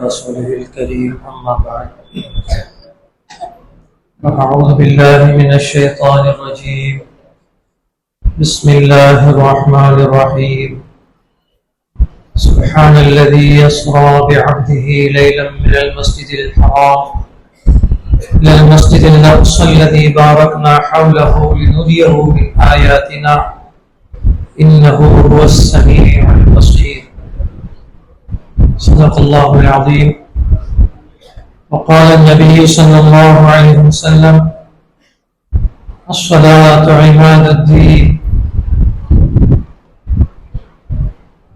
رسوله الكريم أما بعد. أعوذ بالله من الشيطان الرجيم. بسم الله الرحمن الرحيم. سبحان الذي يسرى بعبده ليلا من المسجد الحرام. إلى المسجد الأقصى الذي باركنا حوله لنريه من آياتنا. إنه هو السميع البصير. صدق الله العظيم وقال النبي صلى الله عليه وسلم الصلاة عماد الدين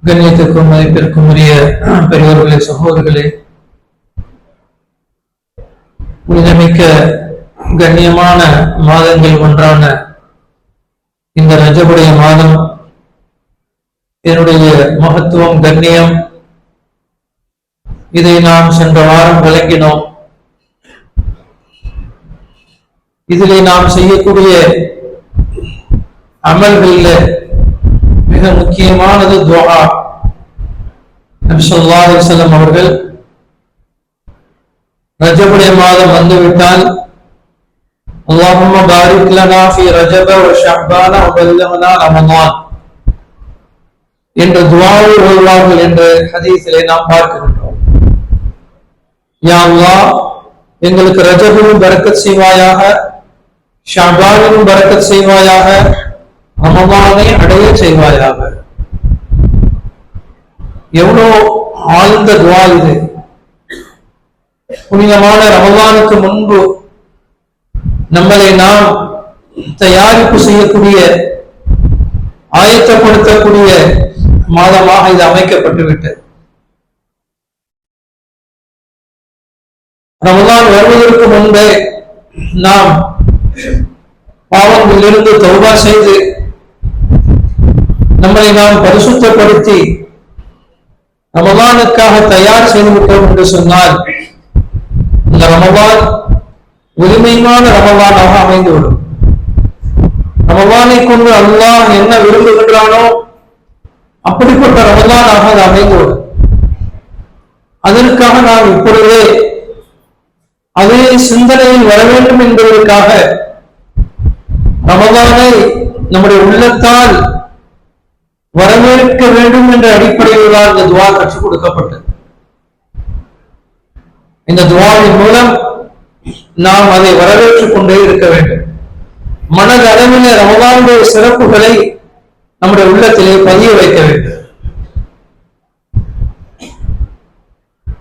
கண்ணியத்திற்கும் மதிப்பிற்கும் உரிய பெரியவர்களே சகோதரர்களே புனிதமிக்க கண்ணியமான மாதங்கள் ஒன்றான இந்த ரஜபுடைய மாதம் இதனுடைய மகத்துவம் கண்ணியம் இதை நாம் சென்ற வாரம் விளங்கினோம் இதிலே நாம் செய்யக்கூடிய அமல்களில் மிக முக்கியமானது துவா நபி ஸல்லல்லாஹு அலைஹி வஸல்லம் அவர்கள் ரஜபுடைய மாதம் வந்துவிட்டால் اللهم بارك لنا في رجب وشعبان وبلغنا رمضان என்ற துவாவை ஓதுவார்கள் என்ற ஹதீஸிலே நாம் பார்க்கின்றோம் யா எங்களுக்கு ரஜபிலும் பரக்கத் செய்வாயாக ஷாபானிலும் பரக்கத் செய்வாயாக ரமதானை அடைய செய்வாயாக. எவ்வளோ ஆழ்ந்த துவா இது. புனிதமான ரமதானுக்கு முன்பு நம்மளை நாம் தயாரிப்பு செய்யக்கூடிய ஆயத்தப்படுத்தக்கூடிய மாதமாக இது அமைக்கப்பட்டுவிட்டது. ரமதான் வருவதற்கு முன்பே நாம் பாவங்களிலிருந்து தௌபா செய்து நம்மை நாம் பரிசுத்தப்படுத்தி ரமதானுக்காக தயார் செய்து விட்டோம் என்று சொன்னால் இந்த ரமதான் உரிமையான ரமதானாக அமைந்துவிடும். ரமதானை கொண்டு அல்லாஹ் என்ன விரும்புகின்றானோ அப்படிப்பட்ட ரமதானாக அது அமைந்துவிடும். அதற்காக நாம் இப்பொழுதே அதே சிந்தனையில் வர வேண்டும் என்பதற்காக ரமதானை நம்முடைய உள்ளத்தால் வரவேற்க வேண்டும் என்ற அடிப்படையில் தான் இந்த துவா கற்றுக் கொடுக்கப்பட்டது. இந்த துவாவின் மூலம் நாம் அதை வரவேற்றுக் கொண்டே இருக்க வேண்டும். மனதளவில் ரமதானுடைய சிறப்புகளை நம்முடைய உள்ளத்திலே பதிய வைக்க வேண்டும்.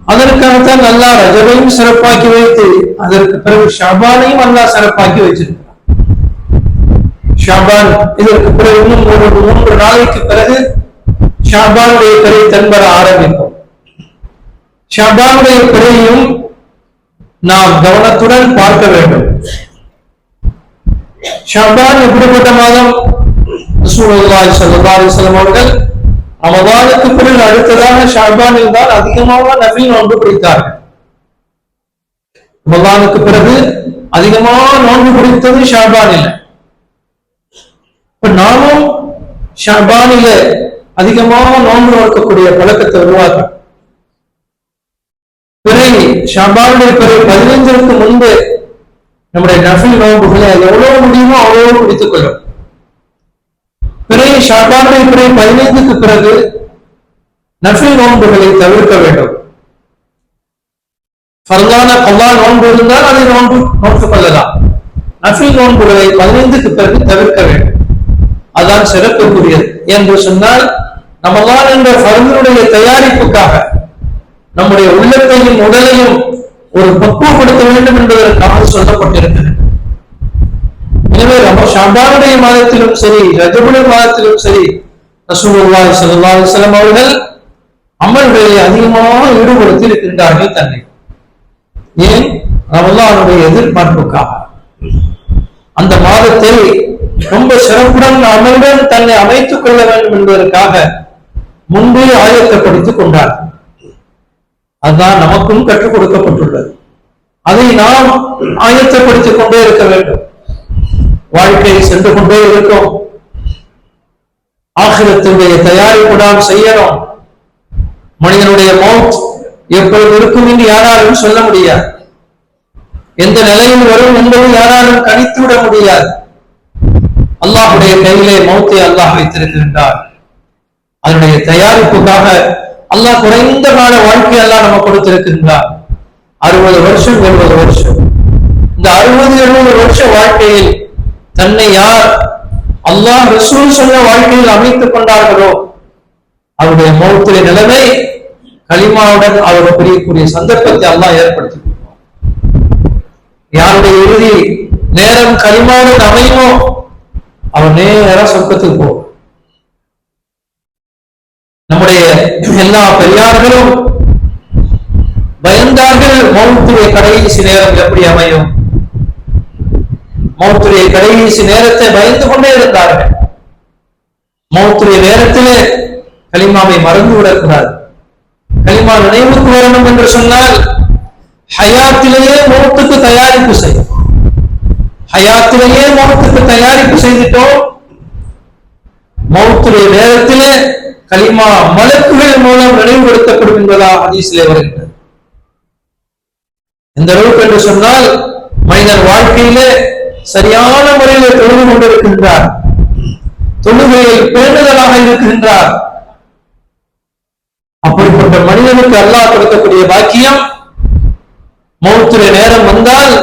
அதற்காகத்தான் நல்லா ரஜபையும் சிறப்பாக்கி வைத்து அதற்கு பிறகு ஷபானையும் நல்லா சிறப்பாக்கி வச்சிருக்கிறார் ஷாபான் இதற்கு பிறகு இன்னும் மூன்று மூன்று நாளைக்கு பிறகு ஷாபானுடைய பிறை தென்பட ஆரம்பிக்கும். ஷாபானுடைய பிறையும் நாம் கவனத்துடன் பார்க்க வேண்டும். ஷாபான் எப்படிப்பட்ட மாதம்? ரசூலுல்லாஹி ஸல்லல்லாஹு அலைஹி வஸல்லம் அவர்கள் ரமதானுக்கு பிறகு அடுத்ததாக ஷாபானில் தான் அதிகமாக நபி நோன்பு பிடித்தார்கள் ரமதானுக்கு பிறகு அதிகமாக நோன்பு பிடித்தது ஷாபானில். இப்ப நாமும் ஷாபானில அதிகமாக நோன்பு நோக்கக்கூடிய பழக்கத்தை உருவாக்க பிறகு ஷாபானுடைய பிறகு பதினைஞ்சிற்கு முன்பு நம்முடைய நஃபில் நோன்புகளை எவ்வளவு முடியுமோ அவ்வளவு பிடித்துக் கொள்ளும். பிறை ஷாபானுடைய பிறை பதினைந்துக்கு பிறகு நஃபில் நோன்புகளை தவிர்க்க வேண்டும். ஃபர்லான கல்லா நோன்பு இருந்தால் அதை நோன்பு நோக்கிக் கொள்ளலாம். நஃபில் நோன்புகளை பதினைந்துக்கு பிறகு தவிர்க்க வேண்டும். அதான் சிறப்புக்குரியது. என்று சொன்னால் நம்மதான் என்ற ஃபர்தனுடைய தயாரிப்புக்காக நம்முடைய உள்ளத்தையும் உடலையும் ஒரு பக்குவப்படுத்த வேண்டும் என்பதற்காக சொல்லப்பட்டிருக்கிறது. எனவே நம்ம ஷாபானுடைய மாதத்திலும் சரி ரஜபுடைய மாதத்திலும் சரி ரசூலுல்லாஹி ஸல்லல்லாஹு அலைஹி வஸல்லம் அவர்கள் அமல்களை அதிகமாக ஈடுபடுத்தி இருக்கின்றார்கள் தன்னை. ஏன்? ரமலானுடைய எதிர்பார்ப்புக்காக. அந்த மாதத்தை ரொம்ப சிறப்புடன் அமலுடன் தன்னை அமைத்துக் கொள்ள வேண்டும் என்பதற்காக முன்பே ஆயத்தப்படுத்திக் கொண்டார். அதுதான் நமக்கும் கற்றுக் கொடுக்கப்பட்டுள்ளது. அதை நாம் ஆயத்தப்படுத்திக் கொண்டே இருக்க வேண்டும். வாழ்க்கை சென்று கொண்டே இருக்கும். ஆகிரத்தினுடைய தயாரிப்பு நாம் செய்யணும். மனிதனுடைய மௌத் எப்பொழுது இருக்கும் என்று யாராலும் சொல்ல முடியாது. எந்த நிலையில் வரும் என்பதை யாராலும் கணித்து விட முடியாது. அல்லாஹுடைய கையிலே மௌத்தை அல்லாஹ் வைத்திருக்கின்றார். அதனுடைய தயாரிப்புக்காக அல்லாஹ் குறைந்த கால வாழ்க்கை அல்லாஹ் நம்ம கொடுத்திருக்கின்றார். அறுபது வருஷம் எழுபது வருஷம். இந்த அறுபது எழுபது வருஷ வாழ்க்கையில் தன்னை யார் அல்லாஹ் ரசூல் சொன்ன வாழ்க்கையில் அமைத்துக் கொண்டார்களோ அவருடைய மௌத்திலே நிலைமை களிமாவுடன் அவர் புரியக்கூடிய சந்தர்ப்பத்தை அல்லாஹ் ஏற்படுத்தி யாருடைய இறுதி நேரம் களிமாவுடன் அமையுமோ அவர் நேரா சொர்க்கத்துக்கு போவோம் நம்முடைய எல்லா பெரியார்களும் பயந்தார்கள் மௌத்துடைய கடைசி நேரம் எப்படி அமையும்? மௌத்துடைய கடைசி நேரத்தை பயந்து கொண்டே இருந்தார்கள். மௌத்துடைய நேரத்திலே கலிமாவை மறந்து விடக்கூடாது கலிமா நினைவுக்கு வரணும் என்று சொன்னால் ஹயாத்திலேயே மௌத்துக்கு தயாரிப்பு செய்யும் ஹயாத்திலேயே மௌத்துக்கு தயாரிப்பு செய்துட்டோம். மௌத்துடைய நேரத்திலே கலிமா மலக்குகள் மூலம் நினைவுபடுத்தப்படும் என்பதா ஹதீஸிலே வருகின்றது. எந்த அளவுக்கு என்று சொன்னால் மனிதன் வாழ்க்கையிலே சரியான முறையில் தொழுது கொண்டிருக்கின்றார். தொழுகையில் பேணுதலாக இருக்கின்றார். அப்படிப்பட்ட மனிதனுக்கு அல்லாஹ் கொடுக்கக்கூடிய பாக்கியம் மௌத்துடைய நேரம் வந்தால்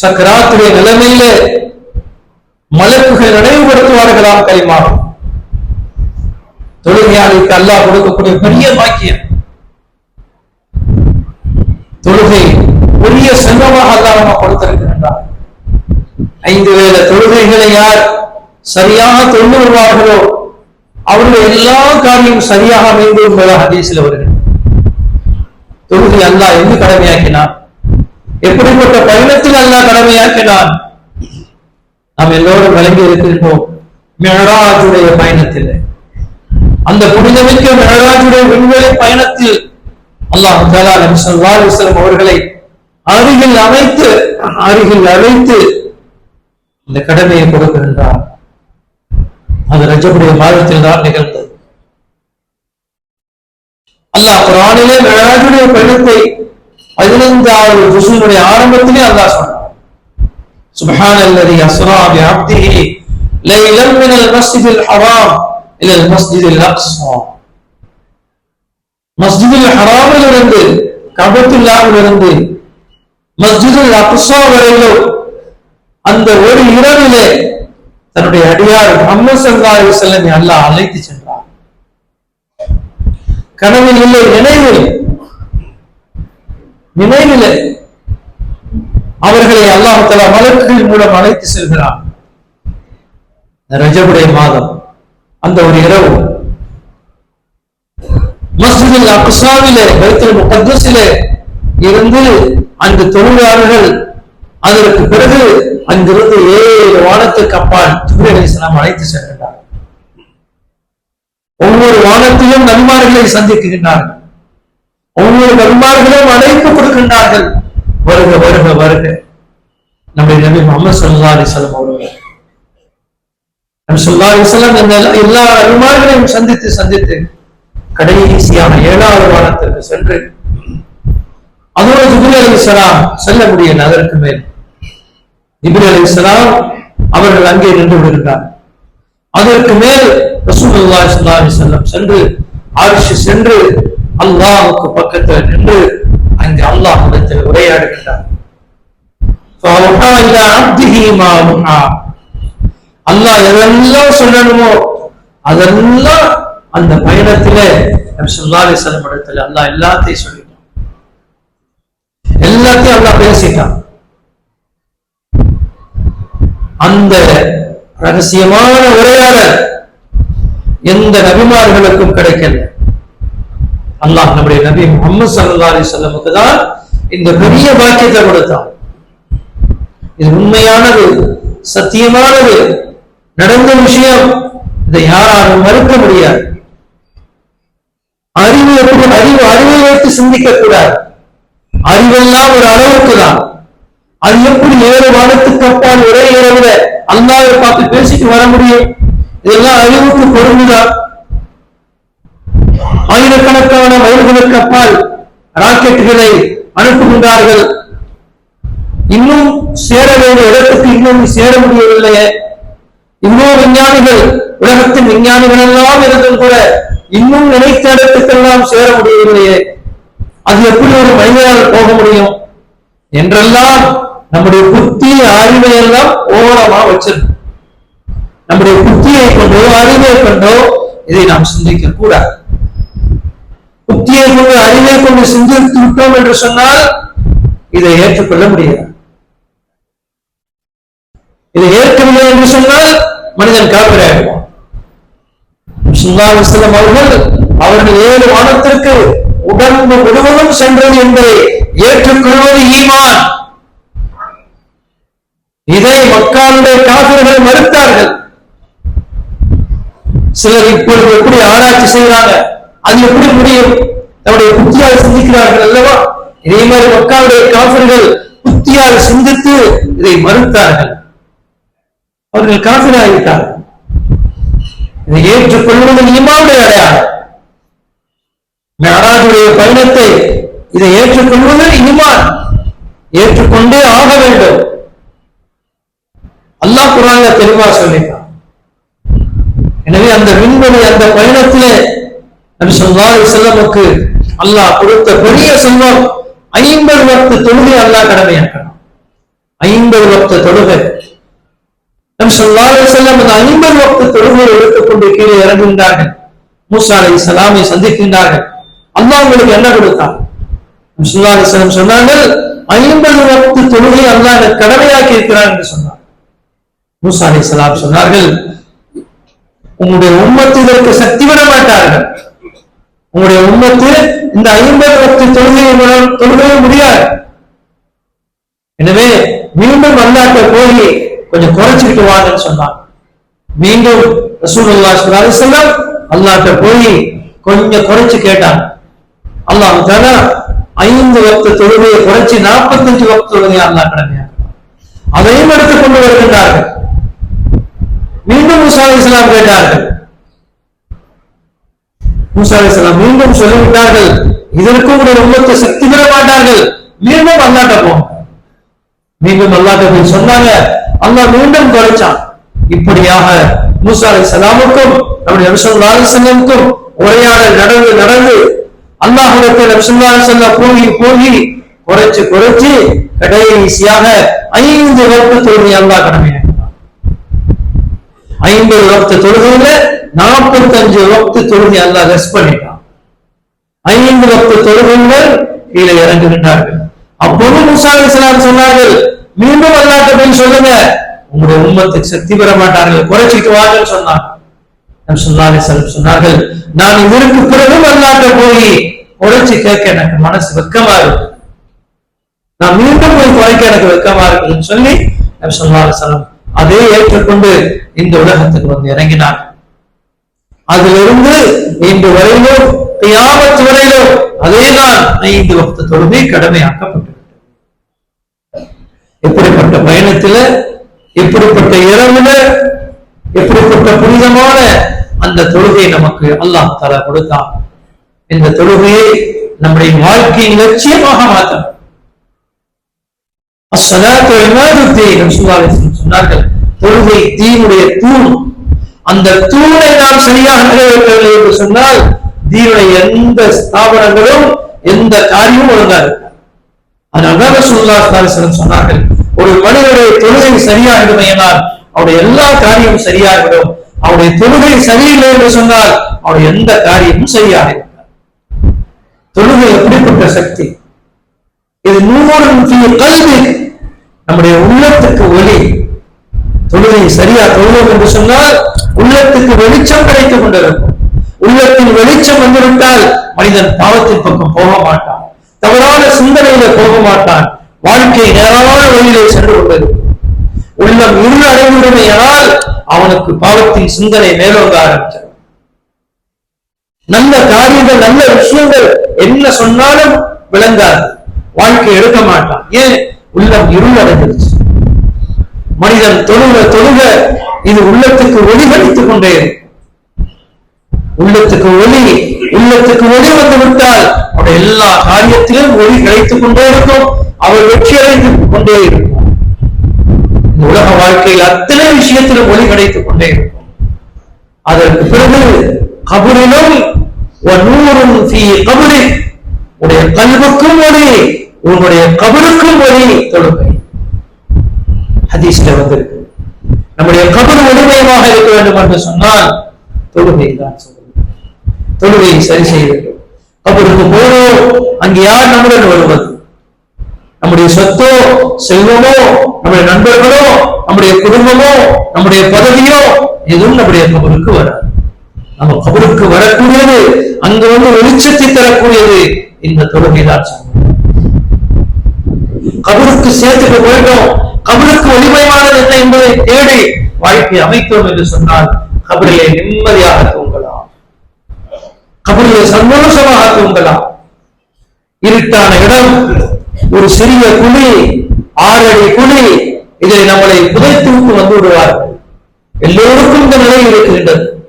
சக்கராத்துடைய நிலைமையிலே மலக்குகள் நினைவுபடுத்துவார்களாம் கைமாறும் தொழுகையாளிக்கு அல்லாஹ் கொடுக்கக்கூடிய பெரிய பாக்கியம். தொழுகை பெரிய செல்வமாக அல்லாஹ் நம்ம ஐந்து வேல தொழுகைகளை யார் சரியாக தொண்டு வருவார்களோ அவருடைய எல்லா காரியம் சரியாக அமைந்து என்பதாக ஹதீஸில் வருகிறது. தொழுகை அல்லாஹ் எங்கு கடமையாக்கினான்? எப்படிப்பட்ட பயணத்தில் அல்லாஹ் கடமையாக்கினான்? நாம் எல்லோரும் விளங்கி இருக்கின்றோம் மெஹராஜுடைய பயணத்தில். அந்த புனிதமிக்க மெஹராஜுடைய விண்வெளி பயணத்தில் அல்லாஹ் தாலா நபி ஸல்லல்லாஹு அவர்களை அருகில் அமைத்து அருகில் அழைத்து இந்த கடமையை கொடுக்கின்றார் அது ரஜபுடைய மாதத்தில் தான் நிகழ்ந்தது அல்லாஹ் குரானிலே மெஹராஜுடைய பயணத்தை பதினைந்தாவது ஜுசுனுடைய ஆரம்பத்திலே அல்லாஹ் சொன்னார் سبحان الذي أسرى بعبده ليلا من المسجد الحرام إلى المسجد الأقصى மஸ்ஜிதுல் ஹராமில் இருந்து கபத்துல்லாவில் இருந்து மஸ்ஜிதுல் அக்ஸா வரையிலும் அந்த ஒரு இரவிலே தன்னுடைய அடியார் முகமது சல்லா அல்ல அல்லாஹ் அழைத்து சென்றார் கனவில் இல்லை நினைவில். நினைவிலே அவர்களை அல்லாஹ் தலா மூலம் அழைத்து செல்கிறார் ரஜபுடைய மாதம் அந்த ஒரு இரவு. மஸ்ஜிதில் அக்ஸாவிலே பைத்தல் முகத்தஸிலே இருந்து அந்த தொழிலாளர்கள் அதற்கு பிறகு அங்கிருந்து ஏழு வானத்துக்கு அப்பால் ஜிப்ரீல் அழைத்து சென்றார். ஒவ்வொரு வானத்திலும் நன்மார்களை சந்திக்கின்றார்கள். ஒவ்வொரு நபிமார்களும் அழைப்பு கொடுக்கின்றார்கள். வருக வருக வருக. நம்முடைய நபி முகமது சல்லா அலிசலம் அவர்கள். சொல்லா அலிசலம் எல்லா நண்பார்களையும் சந்தித்து சந்தித்து கடைசியான ஏழாவது வானத்திற்கு சென்று அதோடு ஜிபிரி அலிசலாம் செல்ல முடியல அதற்கு மேல் இப்ரி அலி அவர்கள் அங்கே நின்று விடுகிறார் அதற்கு மேல் ரசூலுல்லா இஸ்லா செல்லம் சென்று ஆரிஷு சென்று அல்லாஹுக்கு பக்கத்துல நின்று அங்கு அல்லாஹிடத்தில் உரையாடுகிறார் அல்லாஹ் எதெல்லாம் சொல்லணுமோ அதெல்லாம் அந்த பயணத்துல சொல்லா அலி செல்லம் இடத்துல அல்லாஹ் எல்லாத்தையும் சொல்லிட்டான். எல்லாத்தையும் அல்லாஹ் பேசிட்டான். அந்த ரகசியமான உரையாடல் எந்த நபிமார்களுக்கும் கிடைக்கல. அல்லாஹ் நம்முடைய நபி முகமது சல்லா அலி சொல்லமுக்கு தான் இந்த பெரிய பாக்கியத்தை கொடுத்தான். இது உண்மையானது சத்தியமானது நடந்த விஷயம். இதை யாராலும் மறுக்க முடியாது. அறிவு எப்படி அறிவு அறிவை வைத்து சிந்திக்க கூடாது அறிவெல்லாம் ஒரு அளவுக்கு தான். அது எப்படி ஏழு வாரத்துக்கு அப்பால் ஒரே இரவுல அல்லாவை பார்த்து பேசிட்டு வர முடியும்? இதெல்லாம் அறிவுக்கு பொருந்துதான் ஆயிரக்கணக்கான மைல்களுக்கு அப்பால் ராக்கெட்டுகளை அனுப்புகின்றார்கள். இன்னும் சேர வேண்டிய இடத்துக்கு இன்னும் சேர முடியவில்லையே. இன்னும் விஞ்ஞானிகள் உலகத்தின் விஞ்ஞானிகள் எல்லாம் இருந்தும் கூட இன்னும் நினைத்த இடத்துக்கெல்லாம் சேர முடியவில்லையே. அது எப்படி ஒரு மனிதனால் போக முடியும்? என்றெல்லாம் நம்முடைய புத்தி அறிவை எல்லாம் ஓரமா வச்சிருக்கோம். நம்முடைய புத்தியை கொண்டோ அறிவை கொண்டோ இதை நாம் சிந்திக்க கூடாது புத்தியை கொண்டு அறிவை கொண்டு சிந்தித்து விட்டோம் என்று சொன்னால் இதை ஏற்றுக்கொள்ள முடியாது. இதை ஏற்கவில்லை என்று சொன்னால் மனிதன் காப்பிராயிடுவான் சுல்லாஸ்லம் அவர்கள் அவர்கள் ஏழு வானத்திற்கு உடம்பு முழுவதும் சென்றது என்பதை ஏற்றுக்கொள்வது ஈமான். இதை மக்களுடைய காப்பிர்கள் மறுத்தார்கள். சிலர் இப்பொழுது எப்படி ஆராய்ச்சி செய்கிறாங்க? அது எப்படி முடியும்? தன்னுடைய புத்தியால் சிந்திக்கிறார்கள் அல்லவா? இதே மாதிரி மக்களுடைய காப்பிர்கள் புத்தியால் சிந்தித்து இதை மறுத்தார்கள். அவர்கள் காப்பிராகிவிட்டார்கள் இதை ஏற்றுக்கொள்வது ஈமாவுடைய அடையாளம் மெஹராஜுடைய பயணத்தை இதை ஏற்றுக்கொள்வது ஈமான் ஏற்றுக்கொண்டே ஆக வேண்டும். அல்லாஹ் குரான்ல தெளிவா சொல்லிட்டான் எனவே அந்த விண்வெளி அந்த பயணத்திலே நபி ஸல்லல்லாஹு செல்லமுக்கு அல்லாஹ் கொடுத்த பெரிய செல்வம் ஐம்பது வக்து தொழுகை அல்லாஹ் கடமையாக்கணும். ஐம்பது வக்து தொழுகை. நபி ஸல்லல்லாஹு செல்லம் அந்த ஐம்பது வக்து தொழுகையை எடுத்துக்கொண்டு கீழே இறங்குகின்றார்கள். மூசா சலாமை சந்திக்கின்றார்கள். அல்லாஹ் உங்களுக்கு என்ன கொடுத்தார் நபி ஸல்லல்லாஹு அலைஹி சொன்னார்கள் ஐம்பது வக்து தொழுகை அல்லாஹ் கடமையாக்கி இருக்கிறார் என்று சொன்னார். மூசா அலைஹிஸ்ஸலாம் சொன்னார்கள் உங்களுடைய உம்மத்து இதற்கு சக்தி விட மாட்டார்கள். உங்களுடைய உம்மத்து இந்த ஐம்பது பத்து தொழுகையை தொழுகவே முடியாது. எனவே மீண்டும் அல்லாட்ட போய் கொஞ்சம் குறைச்சிக்கிட்டு வாங்கன்னு சொன்னான் மீண்டும் ரசூலுல்லாஹி ஸல்லல்லாஹு அலைஹி அல்லாட்ட போய் கொஞ்சம் குறைச்சு கேட்டான் அல்லாஹ் தானே ஐந்து வக்து தொழுகையை குறைச்சு 45 வக்து தொழுகையை அல்லா கடமையாக்கினான் அதையும் எடுத்துக் கொண்டு வருகின்றார்கள். மீண்டும் கேட்டார்கள். மூசா அலைஹிஸ்ஸலாம் மீண்டும் சொல்லிவிட்டார்கள். இதற்கும் ஒரு உள்ளத்தை சக்தி பெற மாட்டார்கள். மீண்டும் அல்லாட்ட போங்க. மீண்டும் அல்லாட்ட போய் சொன்னாங்க. அல்லா மீண்டும் குறைச்சான் இப்படியாக மூசா அலைஹிஸ்ஸலாமுக்கும் நம்முடைய நபிசல்லா அலிசல்லமுக்கும் உரையாடல் நடந்து நடந்து அல்லாஹுடைய நபிசல்லா அலிசல்லா போகி போகி குறைச்சு குறைச்சு கடைசியாக ஐந்து வகுப்பு தோல்வி அல்லாஹ் கடமையாக ஐம்பது வக்து தொழுகையில நாற்பத்தஞ்சு வக்து தொழுகை அல்லாஹ் ரெஸ்ட் பண்ணிட்டான். ஐந்து வக்து தொழுகையினர் கீழே இறங்குகின்றார்கள். அப்போது மூசா அலைஹிஸ்ஸலாம் சொன்னார்கள் மீண்டும் அல்லாட்ட போய் சொல்லுங்க. உங்களுடைய உண்மத்துக்கு சக்தி பெற மாட்டார்கள் குறைச்சிட்டு வாங்கன்னு சொன்னாங்க. சொன்னார்கள் நான் இதற்கு பிறகும் அல்லாட்ட போய் குறைச்சு கேட்க எனக்கு மனசு வெக்கமா இருக்கு. நான் மீண்டும் போய் குறைக்க எனக்கு வெக்கமா இருக்குன்னு சொல்லி நபி ஸல்லல்லாஹு அதை ஏற்றுக்கொண்டு இந்த உலகத்துக்கு வந்து இறங்கினார். அதிலிருந்து இன்று வரையிலோ கியாமத் வரையிலோ அதேதான் ஐந்து வக்த தொழுகை கடமையாக்கப்பட்டிருக்கிறது எப்படிப்பட்ட பயணத்துல எப்படிப்பட்ட இரவுல எப்படிப்பட்ட புனிதமான அந்த தொழுகை நமக்கு அல்லாஹ் தர கொடுத்தான். இந்த தொழுகையை நம்முடைய வாழ்க்கையின் லட்சியமாக மாற்றம் அஸ்ஸலாத்து இமாதுத்தீன் ரசூலுல்லாஹி சொன்னார்கள். தொழுகை தீனுடைய தூண். அந்த தூணை நாம் சரியாக நிறைவேற்றவில்லை என்று சொன்னால் தீனுடைய எந்த ஸ்தாபனங்களும் எந்த காரியமும் ஒழுங்கா இருக்காது அதனால்தான் சொன்னார்கள் ஒரு மனிதனுடைய தொழுகை சரியாகிடுமையினால் அவருடைய எல்லா காரியமும் சரியாகிவிடும் அவருடைய தொழுகை சரியில்லை என்று சொன்னால் அவருடைய எந்த காரியமும் சரியாகிவிடும் தொழுகை எப்படிப்பட்ட சக்தி? இது நூறு கல்வி நம்முடைய உள்ளத்துக்கு ஒளி தொழுகை சரியா தொழுவோம் என்று சொன்னால் உள்ளத்துக்கு வெளிச்சம் கிடைத்துக் கொண்டிருக்கும். உள்ளத்தின் வெளிச்சம் வந்துவிட்டால் மனிதன் பாவத்தின் பக்கம் போக மாட்டான். தவறான சிந்தனையில போக மாட்டான். வாழ்க்கை நேரான வழியிலே சென்று கொண்டது உள்ளம் இருள் அடைந்துடுமையானால் அவனுக்கு பாவத்தின் சிந்தனை மேலோங்க ஆரம்பித்தது நல்ல காரியங்கள் நல்ல விஷயங்கள் என்ன சொன்னாலும் விளங்காது. வாழ்க்கை எடுக்க மாட்டான். ஏன்? உள்ளம் இருள் அடைந்துருச்சு மனிதன் தொழுக தொழுக. இது உள்ளத்துக்கு ஒளி கடித்துக் கொண்டே. இருக்கும். உள்ளத்துக்கு ஒளி உள்ளத்துக்கு ஒளி வந்து விட்டால் அவருடைய எல்லா காரியத்திலும் ஒளி கிடைத்துக் கொண்டே இருக்கும். அவர் வெற்றி அடைந்து கொண்டே இருக்கும். உலக வாழ்க்கையில் அத்தனை விஷயத்திலும் ஒளி கிடைத்துக் கொண்டே இருக்கும். அதற்கு பிறகு கபரிலும் நூறும் ஃபீ கபரி உடைய கல்வுக்கும் ஒளி உன்னுடைய கபருக்கும் ஒளி தொழுகை. ஹதீஸ்ல வந்திருக்கு. நம்முடைய கபர் ஒளிமயமாக இருக்க வேண்டும் என்று சொன்னால் தொழுகை தான் சொல்லணும் தொழுகையை சரி செய்ய வேண்டும் கபருக்கு போனோம் அங்கே யார் நம்முடன் வருவது? நம்முடைய சொத்தோ செல்வமோ நம்முடைய நண்பர்களோ நம்முடைய குடும்பமோ நம்முடைய பதவியோ எதுவும் நம்முடைய கபருக்கு வராது. நம்ம கபருக்கு வரக்கூடியது அங்க வந்து வெளிச்சத்தை தரக்கூடியது இந்த தொழுகை தான் சொன்னோம் கபருக்கு சேர்த்துட்டு போயிட்டோம் கபருக்கு ஒளிமயமானது என்ன என்பதை தேடி வாழ்க்கை அமைத்தோம் என்று சொன்னால் கபரிலே நிம்மதியாக தூங்கலாம். கபரிலே சந்தோஷமாக தூங்கலாம். இருட்டான இடம் ஒரு சிறிய குழி ஆறடி குழி இதை நம்மளை புதைத்துவிட்டு வந்து விடுவார்கள். எல்லோருக்கும் இந்த நிலை இருக்கின்றது.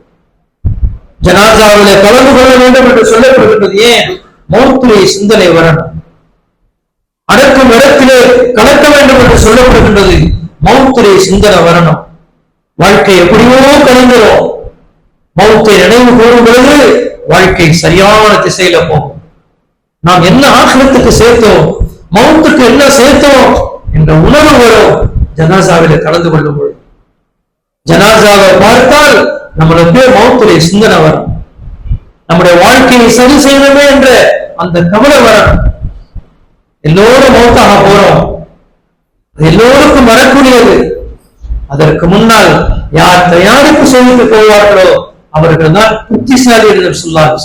ஜனாசாவிலே கலந்து கொள்ள வேண்டும் என்று சொல்லப்படுகின்றது. ஏன்? மௌத்திலே சிந்தனை வரணும். அடக்கும் இடத்திலே கலக்க வேண்டும் என்று சொல்லப்படுகின்றது மௌத்திலே சுந்தர வரணும் வாழ்க்கை எப்படியோ கலைந்துரும் மௌத்தை நினைவு கூறும் பொழுது வாழ்க்கை சரியான திசையில போகும். நாம் என்ன ஆக்கிரத்துக்கு சேர்த்தோம்? மௌத்துக்கு என்ன சேர்த்தோம்? என்ற உணர்வு வரும். ஜனாசாவில கலந்து கொள்ளும் பொழுது. ஜனாசாவை பார்த்தால் நம்மளுக்கு மௌத்துடைய சிந்தனை வரும் நம்முடைய வாழ்க்கையை சரி செய்யணுமே என்ற அந்த கவலை வரணும் எல்லோரும் மௌத்தாக போறோம். எல்லோருக்கும் வரக்கூடியது. அதற்கு முன்னால் யார் தயாரிப்பு செய்து போவார்களோ அவர்கள் தான் புத்திசாலி என்று சொல்லாது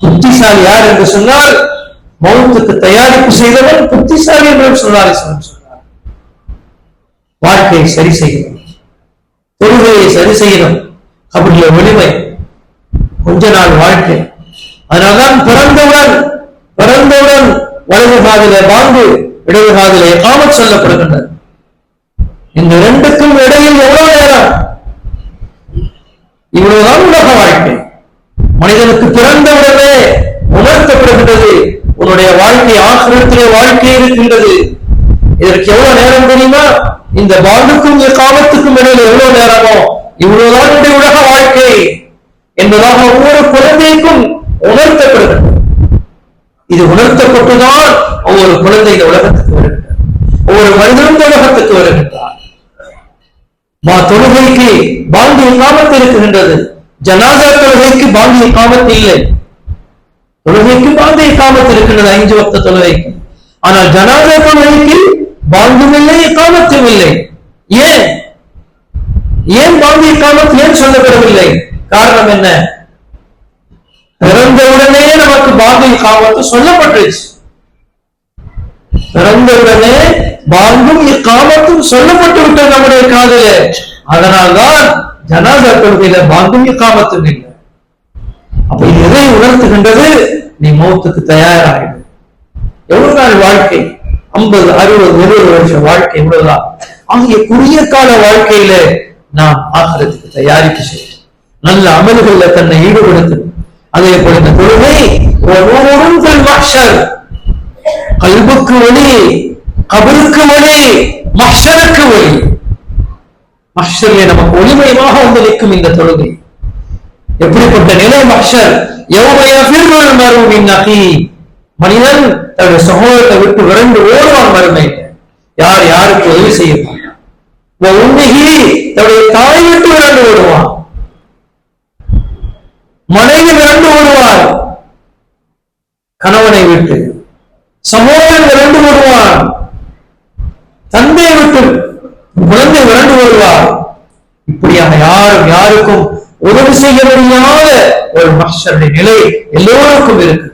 புத்திசாலி யார் என்று சொன்னால் மௌத்துக்கு தயாரிப்பு செய்தவன் புத்திசாலி என்று சொல்லாது சொன்னார். வாழ்க்கையை சரி செய்யணும். தொழுகையை சரி செய்யணும். அப்படிய வலிமை கொஞ்ச நாள் வாழ்க்கை. அதனால்தான் பிறந்தவுடன் பிறந்தவுடன் வலது காதிலே பாங்கு இடது காதிலே காம சொல்லப்படுகின்றது. இந்த ரெண்டுக்கும் இடையில் எவ்வளவு நேரம்? இவ்வளவுதான் உலக வாழ்க்கை. மனிதனுக்கு பிறந்தவுடனே உணர்த்தப்படுகின்றது. உன்னுடைய வாழ்க்கை ஆசிரியத்திலே வாழ்க்கை இருக்கின்றது. இதற்கு எவ்வளவு நேரம் தெரியுமா? இந்த பாண்டுக்கும் காலத்துக்கும் இடையில எவ்வளவு நேரமோ? இவ்வளவுதான் என்னுடைய உலக வாழ்க்கை. என்பதாக ஒவ்வொரு குழந்தைக்கும் உணர்த்தப்படுகிறது. இது உணர்த்தப்பட்டுதான் ஒவ்வொரு குழந்தை இந்த உலகத்துக்கு வருகின்றார் ஒவ்வொரு மனிதனும் இந்த உலகத்துக்கு வருகின்றார் மா தொழுகைக்கு பாந்தி காமத்து இருக்கின்றது ஜனாதா தொழுகைக்கு பாந்தி காமத்து இல்லை. தொழுகைக்கு பாந்தி காமத்து இருக்கின்றது ஐந்து வக்த தொழுகைக்கு. ஆனால் ஜனாதா தொழுகைக்கு பாந்தும் இல்லை காமத்தும் இல்லை. ஏன்? ஏன் பாந்தி காமத்து ஏன் சொல்லப்படவில்லை? காரணம் என்ன? பிறந்தவுடனே நமக்கு பாந்தி காமத்து சொல்லப்பட்டுச்சு பிறந்தவுடனே பாங்கும் இக்காமத்தும் சொல்லப்பட்டு விட்டது நம்முடைய காதல. அதனால்தான் ஜனாதா கொள்கையில பாங்கும் இக்காமத்தும் இல்லை. அப்ப எதை உணர்த்துகின்றது? நீ மௌத்துக்கு தயாராகிடு எவ்வளவு நாள் வாழ்க்கை? ஐம்பது அறுபது எழுபது வருஷம் வாழ்க்கை இவ்வளவுதான். ஆகிய குறுகிய கால வாழ்க்கையில நாம் ஆகிறதுக்கு தயாரிக்க செய்யும் நல்ல அமல்களில் தன்னை ஈடுபடுத்தணும். அதே போல இந்த தொழுகை ஒவ்வொருவரும் கல்புக்கு ஒளி கபருக்கு ஒளி மஷருக்கு ஒளி மஷரிலே நமக்கு ஒளிமயமாக வந்து நிற்கும் இந்த தொழுகை. எப்படிப்பட்ட நிலை மஷர் எவ்வளைய பிரிவுகள் மறுவின் மனிதன் தன்னுடைய சகோதரத்தை விட்டு விரண்டு ஓடுவான் மருமை யார் யாருக்கு உதவி செய்ய உண்மைகி தன்னுடைய தாய் விட்டு விரண்டு ஓடுவான். மனைவி விரண்டு ஓடுவார் கணவனை விட்டு சமூகம் விரண்டு ஓடுவான் தந்தையை விட்டு குழந்தை விரண்டு ஓடுவார் இப்படியாக யாரும் யாருக்கும் உதவி செய்ய முடியாத ஒரு மஷருடைய நிலை எல்லோருக்கும் இருக்கு.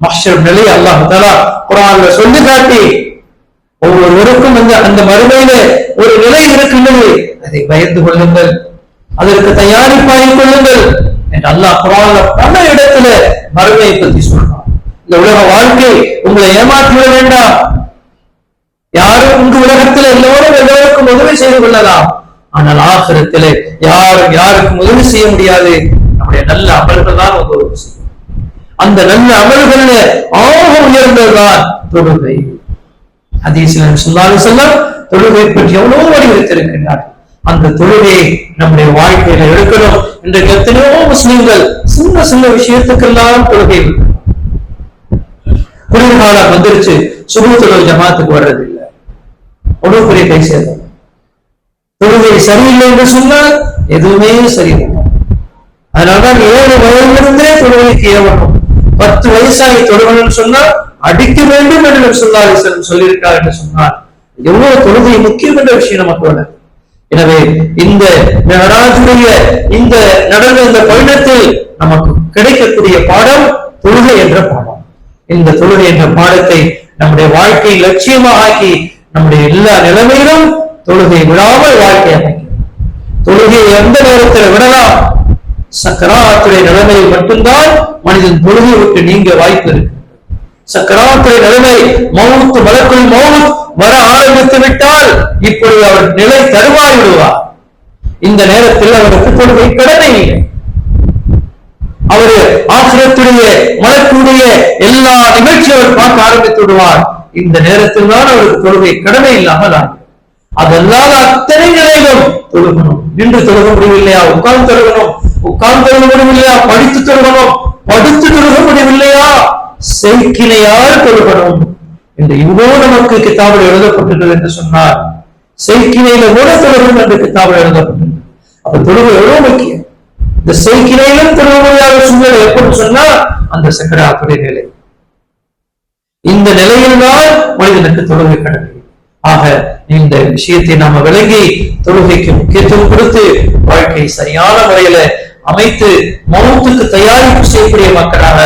மஷர் நிலை அல்லாஹ் தலா குரான்ல சொல்லி காட்டி ஒவ்வொருவருக்கும் அந்த அந்த மறுமையில ஒரு நிலை இருக்கின்றது. அதை பயந்து கொள்ளுங்கள். அதற்கு தயாரிப்பாகிக் கொள்ளுங்கள். என்று அல்லாஹ் குரான்ல பல இடத்துல மறுமையை பற்றி சொல்றான். இந்த உலக வாழ்க்கை உங்களை ஏமாற்றிவிட வேண்டாம். யாரும் இந்த உலகத்தில் எல்லோரும் எல்லோருக்கும் உதவி செய்து கொள்ளலாம். ஆனால் ஆசிரத்திலே யாரும் யாருக்கும் உதவி செய்ய முடியாது. நம்முடைய நல்ல அமல்கள் தான் வந்து உதவி செய்யும். அந்த நல்ல அமல்கள்ல ஆக உயர்ந்ததுதான் தொழுகை. ஹதீஸ்ல சொல்லாலும் செல்லம் தொழுகை பற்றி எவ்வளவு வடிவத்திருக்கின்றார்கள் அந்த தொழுகையை நம்முடைய வாழ்க்கையில எடுக்கணும் இன்றைக்கு எத்தனையோ முஸ்லிம்கள் சின்ன சின்ன விஷயத்துக்கெல்லாம் தொழுகை குளிர்காலம் வந்துருச்சு சுபு ஜமாத்துக்கு வர்றது இல்லை. அவ்வளவு பெரிய கை சேதம் தொழுகை சரியில்லை என்று சொன்னால் எதுவுமே சரியில்லை. அதனாலதான் ஏழு வயதிலிருந்தே தொழுகைக்கு ஏவணும். பத்து வயசாகி தொழுகணும்னு சொன்னால் அடிக்க வேண்டும் என்று சொல்லாலிசன் சொல்லியிருக்கார் என்று சொன்னார் எவ்வளவு தொழுகை முக்கியம் என்ற விஷயம் நமக்கு வர எனவே இந்த நடராஜுடைய இந்த நடந்த இந்த பயணத்தில் நமக்கு கிடைக்கக்கூடிய பாடம் தொழுகை என்ற பாடம். இந்த தொழுகை என்ற பாடத்தை நம்முடைய வாழ்க்கையை லட்சியமாக ஆக்கி நம்முடைய எல்லா நிலைமையிலும் தொழுகை விடாமல் வாழ்க்கை அமைக்கும். தொழுகையை எந்த நேரத்தில் விடலாம்? சக்கராத்துடைய நிலைமையில் மட்டும்தான் மனிதன் தொழுகை விட்டு நீங்க வாய்ப்பு இருக்கு. சக்கராத்துடைய நிலைமை மௌனத்து மலக்குள் மௌனம் வர ஆரம்பித்து விட்டால் இப்பொழுது அவர் நிலை தருவாய் விடுவார் இந்த நேரத்தில் அவருக்கு தொழுகை கடமை இல்லை. அவரு ஆசிரியத்துடைய மலக்குடைய எல்லா நிகழ்ச்சியும் அவர் பார்க்க ஆரம்பித்து விடுவார். இந்த நேரத்தில் தான் அவருக்கு தொழுகை கடமை இல்லாமல் ஆகும் அதெல்லாம் அத்தனை நிலையிலும் தொழுகணும். நின்று தொழுக முடியவில்லையா? உட்கார்ந்து தொழுகணும். உட்கார்ந்து தொழுக முடியவில்லையா? படித்து தொழுகணும். படுத்து தொழுக முடியவில்லையா? செய்கிலையால் தொழுகணும். என்று இவ்வளவு நமக்கு கித்தாபில் எழுதப்பட்டுள்ளது என்று சொன்னார் செய்கிலையில கூட தொழுகணும் என்று கித்தாபில் எழுதப்பட்டது அப்ப தொழுகை எவ்வளவு முக்கியம்? இந்த செய்கினையிலும் தொழுக முடியாத சூழ்நிலை எப்படி சொன்னா அந்த சக்கராத்துடைய நிலை. இந்த நிலையில்தான் மனிதனுக்கு தொழுகை கடமை. ஆக இந்த விஷயத்தை நாம விளங்கி தொழுகைக்கு முக்கியத்துவம் கொடுத்து வாழ்க்கையை சரியான முறையில அமைத்து மௌத்துக்கு தயாரிப்பு செய்யக்கூடிய மக்களாக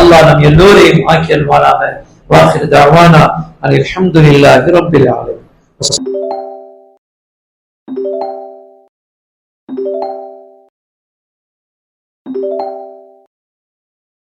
அல்லாஹ் நம் எல்லோரையும் ஆக்கி அல்வாராக வாஹிர் அலி அஹமதுல்லாஹி ரப்பில் ஆலமீன்.